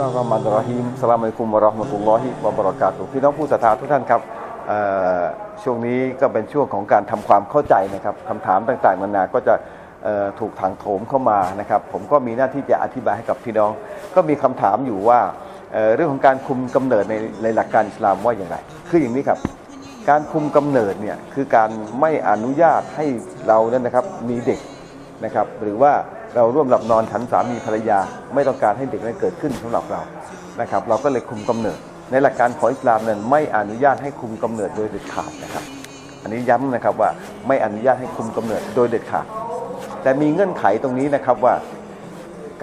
ลอฮ์มานรอฮีมสลามอะลัยกุมวะเราะห์มะตุลลอฮิวะบะเราะกาตุพี่น้องผู้ศรัทธาทุกท่านครับช่วงนี้ก็เป็นช่วงของการทำความเข้าใจนะครับคำถามต่างๆนานาก็จะถูกถางโถมเข้ามานะครับ ผมก็มีหน้าที่จะอธิบายให้กับพี่น้อง ก็มีคำถามอยู่ว่าเรื่องของการคุมกำเนิดในในหลักการอิสลามว่าอย่างไรคืออย่างนี้ครับ การคุมกำเนิดเนี่ยคือการไม่อนุญาตให้เรานั้นนะครับมีเด็กนะครับ หรือว่า เราร่วมหลับนอนฉันสามีภรรยา ไม่ต้องการให้เด็กนั้นเกิดขึ้นสำหรับเรานะครับ เราก็เลยคุมกำเนิด ในหลักการของอิสลามนั้นไม่อนุญาตให้คุมกำเนิดโดยเด็ดขาดนะครับ อันนี้ย้ำนะครับว่าไม่อนุญาตให้คุมกำเนิดโดยเด็ดขาด แต่มีเงื่อนไขตรงนี้นะครับว่า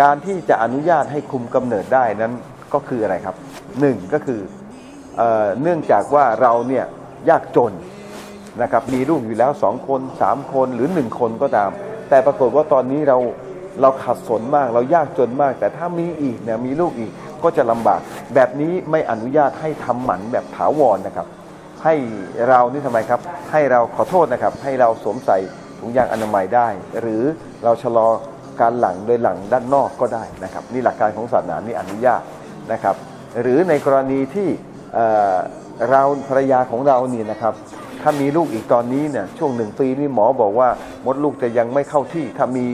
การที่จะอนุญาตให้คุมกำเนิดได้นั้นก็คืออะไรครับหนึ่งก็คือเออเนื่องจากว่าเราเนี่ยยากจนนะครับมีลูกอยู่แล้วสองคนสามคนหรือหนึ่งคนก็ตาม แต่ปรากฏว่าตอนนี้เรา เราขัดสนมากเรายากจนมาก แต่ถ้ามีอีกเนี่ยมีลูกอีกก็จะลำบาก แบบนี้ไม่อนุญาตให้ทำหมันแบบถาวรนะครับ ให้เรานี่ทำไมครับ ให้เราขอโทษนะครับ ให้เราสวมใส่ถุงยางอนามัยได้ หรือเราชะลอการหลังโดยหลังด้านนอกก็ได้นะครับ นี่หลักการของศาสนานี่อนุญาตนะครับ หรือในกรณีที่เเราภรรยาของเรานี่นะครับถ้ามีลูกอีกตอนนี้เนี่ยช่วงหนึ่งปีนี่หมอบอกว่ามดลูกจะยังไม่เข้าที่ถ้ามี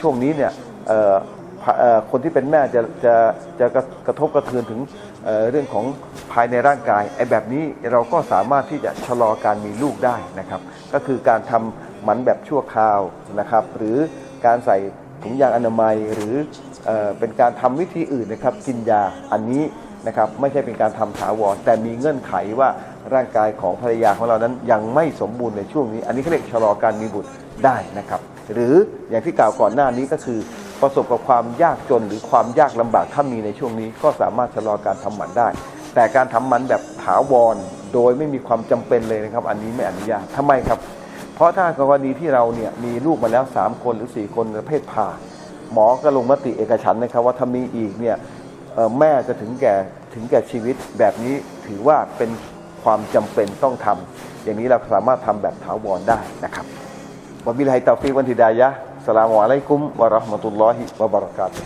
ช่วงนี้เนี่ยคนที่เป็นแม่จะจะจะกระทบกระเทือนถึงเเรื่องของภายในร่างกายไอ้แบบนี้เราก็สามารถที่จะชะลอการมีลูกได้นะครับ ก็คือการทำหมันแบบชั่วคราวนะครับ หรือการใส่ถุงยางอนามัยหรือเอเป็นการทำวิธีอื่นนะครับ กินยาอันนี้นะครับไม่ใช่เป็นการทำถาวรแต่มีเงื่อนไขว่าร่างกายของภรรยาของเรานั้นยังไม่สมบูรณ์ในช่วงนี้ อันนี้เขาเรียกชะลอการมีบุตรได้นะครับ หรืออย่างที่กล่าวก่อนหน้านี้ก็คือ ประสบกับความยากจนหรือความยากลำบากถ้ามีในช่วงนี้ ก็สามารถชะลอการทำหมันได้ แต่การทำหมันแบบถาวรโดยไม่มีความจำเป็นเลยนะครับ อันนี้ไม่อนุญาตทำไมครับ เพราะถ้ากรณีที่เราเนี่ยมีลูกมาแล้ว 3 คนหรือ 4 คนประเภทผ่า หมอก็ลงมติเอกฉันนะครับ ว่าถ้ามีอีกเนี่ยแม่จะถึงแก่ถึงแก่ชีวิตแบบนี้ถือว่าเป็นความจำเป็นต้องทำอย่างนี้เราสามารถทำแบบถาวรได้นะครับ Wabillahi taufiq wal hidayah. Assalamualaikum warahmatullahi wabarakatuh.